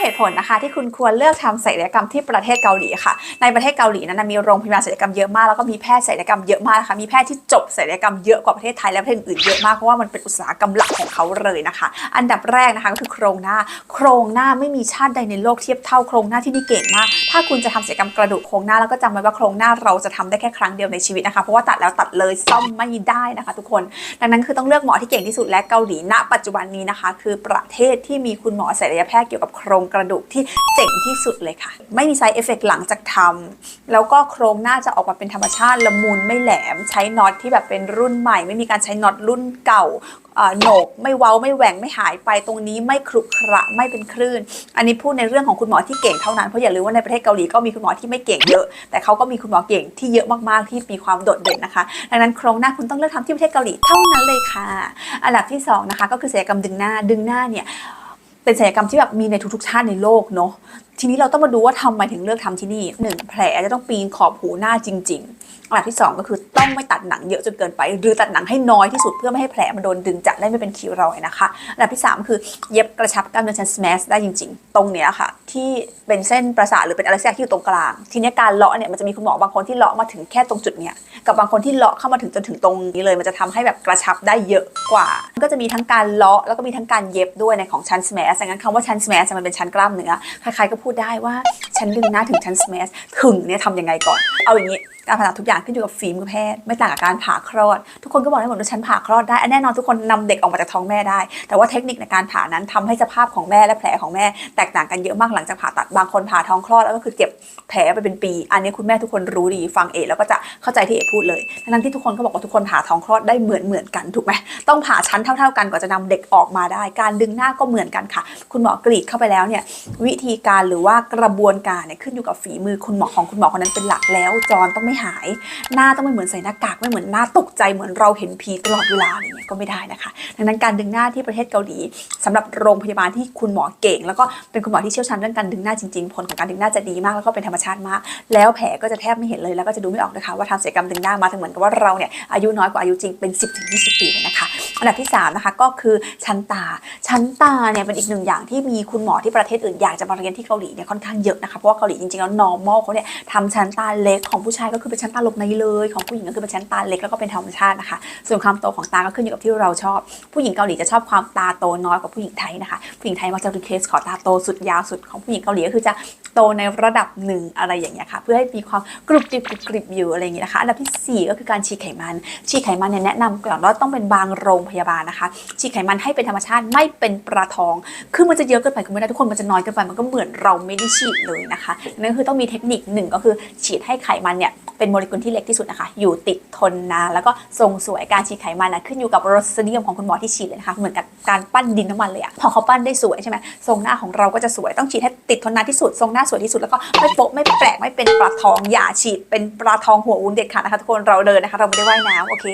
เหตุผลนะคะ ที่คุณควรเลือกทำศัลยกรรมที่ประเทศเกาหลีค่ะ ในประเทศเกาหลีนั้นมีโรงพยาบาลศัลยกรรมเยอะมากแล้วก็มีแพทย์ศัลยกรรมเยอะมากนะคะมีแพทย์ที่จบศัลยกรรมเยอะกว่าประเทศไทยและประเทศอื่นเยอะมากเพราะว่ามันเป็นอุตสาหกรรมหลักของเขาเลยนะคะ อันดับแรกนะคะก็คือโครงหน้า โครงหน้าไม่มีชาติใดในโลกเทียบเท่าโครงหน้าที่นี่เก่งมาก ถ้าคุณจะทำศัลยกรรมกระดูกโครงหน้าแล้วก็จำไว้ว่าโครงหน้าเราจะทำได้แค่ครั้งเดียวในชีวิตนะคะเพราะว่าตัดแล้วตัดเลยซ่อมไม่ได้นะคะ ทุกคน ดังนั้นคือต้องเลือกหมอที่เก่งที่สุดและเกาหลีณปัจจุบันนี้นะคะ คือประเทศที่มีคุณหมอศัลยแพทย์เกี่ยวกับโครงกระดูกที่เจ๋งที่สุดเลยค่ะ ไม่มีไซเอฟเฟกหลังจากทำแล้วก็โครงหน้าจะออกมาเป็นธรรมชาติละมุนไม่แหลม ใช้น็อตที่แบบเป็นรุ่นใหม่ ไม่มีการใช้น็อตรุ่นเก่าโหนกไม่เว้าไม่แหว่งไม่หายไปตรงนี้ไม่ครุขระไม่เป็นคลื่น อันนี้พูดในเรื่องของคุณหมอที่เก่งเท่านั้นเพราะอย่าลืมว่าในประเทศเกาหลีก็มีคุณหมอที่ไม่เก่งเยอะ แต่เขาก็มีคุณหมอเก่งที่เยอะมากๆที่มีความโดดเด่นนะคะ ดังนั้นโครงหน้าคุณต้องเลือกทำที่ประเทศเกาหลีเท่านั้นเลยค่ะ อันดับที่สองนะคะก็คือศัลยกรรมดึงหน้าดึงหน้าเนี่ย เป็นศัลยกรรมที่แบบมีในทุกๆชาติในโลกเนาะ ทีนี้เราต้องมาดูว่าทำไมถึงเลือกทำที่นี่หนึ่งแผลจะต้องปีนขอบหูหน้าจริง ๆ อันดับที่สองก็คือต้องไม่ตัดหนังเยอะจนเกินไป หรือตัดหนังให้น้อยที่สุดเพื่อไม่ให้แผลมันโดนดึงจะได้ไม่เป็นคิวรอยนะคะ อันดับที่สามคือเย็บกระชับกล้ามเนื้อชั้น smash ได้จริง ๆ ตรงเนี้ยค่ะ ที่เป็นเส้นประสาทหรือเป็นอะไรสักอย่างที่อยู่ตรงกลาง ทีนี้การเลาะเนี่ยมันจะมีคุณหมอบางคนที่เลาะมาถึงแค่ตรงจุดเนี้ยกับบางคนที่เลาะเข้ามาถึงจนถึงตรงนี้เลย มันจะทำให้แบบกระชับได้เยอะกว่า ก็จะมีทั้งการเลาะแล้วก็มีทั้งการเย็บด้วยในของชั้น smash ดังนั้นคำว่าชั้น smash มันเป็นชั้นกล้ามเนื้อใครๆก็พูดได้ว่า ฉันดึงหน้าถึงฉันสแนสถึงเนี่ยทำยังไงก่อน เอาอย่างนี้การผ่าตัดทุกอย่างขึ้นอยู่กับฝีมือแพทย์ไม่ต่างกับการผ่าคลอด ทุกคนก็บอกได้หมดว่าฉันผ่าคลอดได้แน่นอนทุกคนนำเด็กออกมาจากท้องแม่ได้ แต่ว่าเทคนิคในการผ่านั้นทำให้สภาพของแม่และแผลของแม่ แตกต่างกันเยอะมากหลังจากผ่าตัดบางคนผ่าท้องคลอดแล้วก็คือเก็บแผลไปเป็นปี อันนี้คุณแม่ทุกคนรู้ดีฟังเอกแล้วก็จะเข้าใจที่เอกพูดเลยทั้งที่ทุกคนก็บอกว่าทุกคนผ่าท้องคลอดได้เหมือนเหมือนกันถูกไหมต้องผ่าชั้นเท่า ๆ กันกว่าจะนำเด็กออกมาได้ การดึงหน้าก็เหมือนกันค่ะ คุณหมอกรีดเข้าไปแล้วเนี่ยวิธีการหรือว่ากระบวนการเนี่ยขึ้นอยู่กับฝีมือคุณหมอของคุณหมอคนนั้นเป็นหลักแล้วจรต้องไม่หาย หน้าต้องไม่เหมือนใส่หน้ากากไม่เหมือนหน้าตกใจเหมือนเราเห็นผีตลอดเวลาอะไรเงี้ยก็ไม่ได้นะคะ ดังนั้นการดึงหน้าที่ประเทศเกาหลีสำหรับโรงพยาบาลที่คุณหมอเก่ง แล้วก็เป็นคุณหมอที่เชี่ยวชาญเรื่องการดึงหน้าจริงๆผลของการดึงหน้าจะดีมากแล้วก็เป็นธรรมชาติมาก แล้วแผลก็จะแทบไม่เห็นเลยแล้วก็จะดูไม่ออกนะคะว่าทำศัลยกรรมดึงหน้ามาถึงเหมือนกับว่าเราเนี่ยอายุน้อยกว่าอายุจริงเป็น 10-20 ปีเลยนะคะอันดับที่3นะคะก็คือชั้นตา ชั้นตาเนี่ยเป็นอีกหนึ่งอย่างที่มีคุณหมอที่ประเทศอื่นอยากจะมาเรียนที่เกาหลีเนี่ยค่อนข้างเยอะนะคะเพราะว่าเกาหลีจริงๆแล้ว normal เขาเนี่ยทำชั้นตาเล็กของผู้ชายก็คือเป็นชั้นตาหลบในเลย ของผู้หญิงก็คือเป็นชั้นตาเล็กแล้วก็เป็นธรรมชาตินะคะ ส่วนความโตของตาก็ขึ้นอยู่กับที่เราชอบ ผู้หญิงเกาหลีจะชอบความตาโตน้อยกว่าผู้หญิงไทยนะคะ ผู้หญิงไทยมักจะรีเควสขอตาโตสุดยาวสุดของผู้หญิงเกาหลีก็คือจะ โตในระดับหนึ่งอะไรอย่างเงี้ยค่ะ เพื่อให้มีความกรุบกริบกรุบกริบอยู่อะไรอย่างเงี้ยนะคะอันดับที่สี่ก็คือการฉีดไขมันฉีดไขมันเนี่ยแนะนำก่อนว่าต้องเป็นบางโรงพยาบาลนะคะฉีดไขมันให้เป็นธรรมชาติไม่เป็นปลาทอง คือมันจะเยอะเกินไปก็ไม่ได้ทุกคนมันจะน้อยเกินไปมันก็เหมือนเราไม่ได้ฉีดเลยนะคะนั่นคือต้องมีเทคนิคหนึ่งก็คือฉีดให้ไขมันเนี่ยเป็นโมเลกุลที่เล็กที่สุดนะคะ อยู่ติดทนนานแล้วก็ทรงสวยการฉีดไขมันนะขึ้นอยู่กับรสนิยมของคุณหมอที่ฉีดเลยนะคะ เหมือนกับการปั้นดินน้ำมันเลยอะพอเขาปั้นได้สวยใช่ไหมทรงหน้าของเราก็จะสวยต้องฉีดให้ติดทนนานที่สุดทรงหน้าาสวยที่สุดแล้วก็ไม่โป๊ะไม่แปลกไม่เป็นปลาทองอย่าฉีดเป็นปลาทองหัววุ้นเด็ดขาดนะคะทุกคนเราเดินนะคะ เราไม่ได้ว่ายน้ำโอเค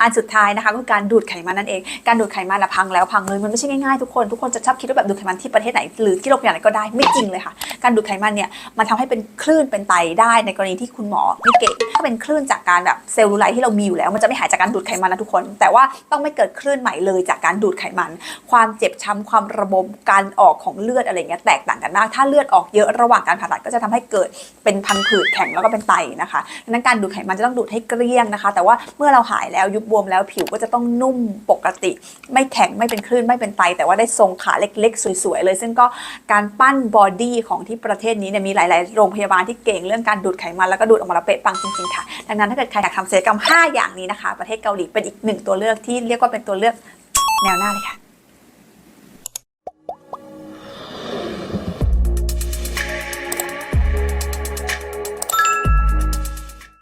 อันสุดท้ายนะคะก็คือการดูดไขมันนั่นเอง การดูดไขมันละพังแล้วพังเลยมันไม่ใช่ง่ายๆทุกคนทุกคนจะชอบคิดว่าแบบดูดไขมันที่ประเทศไหน หรือที่โรงพยาบาลไหนก็ได้ไม่จริงเลยค่ะ การดูดไขมันเนี่ยมันทำให้เป็นคลื่นเป็นไตได้ในกรณีที่คุณหมอไม่เก่งถ้าเป็นคลื่นจากการแบบเซลลูไลท์ที่เรามีอยู่แล้ว มันจะไม่หายจากการดูดไขมันนะทุกคน แต่ว่าต้องไม่เกิดคลื่นใหม่เลยจากการดูดไขมัน ความเจ็บช้ำความระบมการออกของเลือดอะไรเงี้ยแตกต่างกันมากถ้าเลือดออกเยอะระหว่างการผ่าตัดก็จะทำให้เกิดเป็นพังผืดแข็งแล้วก็เป็นไตนะคะดังนั้นการดูดไขมันจะต้องดูดให้เกลี้ยงนะคะ แต่ว่าเมื่อเราหายแล้วยุบบวมแล้วผิวก็จะต้องนุ่มปกติ ไม่แข็งไม่เป็นคลื่นไม่เป็นไต แต่ว่าได้ทรงขาเล็กๆ สวยๆเลย ซึ่งก็การปั้นบอดี้ของที่ประเทศนี้เนี่ยมีหลาย ๆ โรงพยาบาลที่เก่งเรื่องการดูดไขมันแล้วก็ดูดออกมาแล้วเป๊ะปังจริงๆค่ะ ดังนั้นถ้าเกิดใครอยากทำศัลยกรรม 5 อย่างนี้นะคะ ประเทศเกาหลีเป็นอีกหนึ่งตัวเลือกที่เรียกว่าเป็นตัวเลือกแนวหน้าเลยค่ะ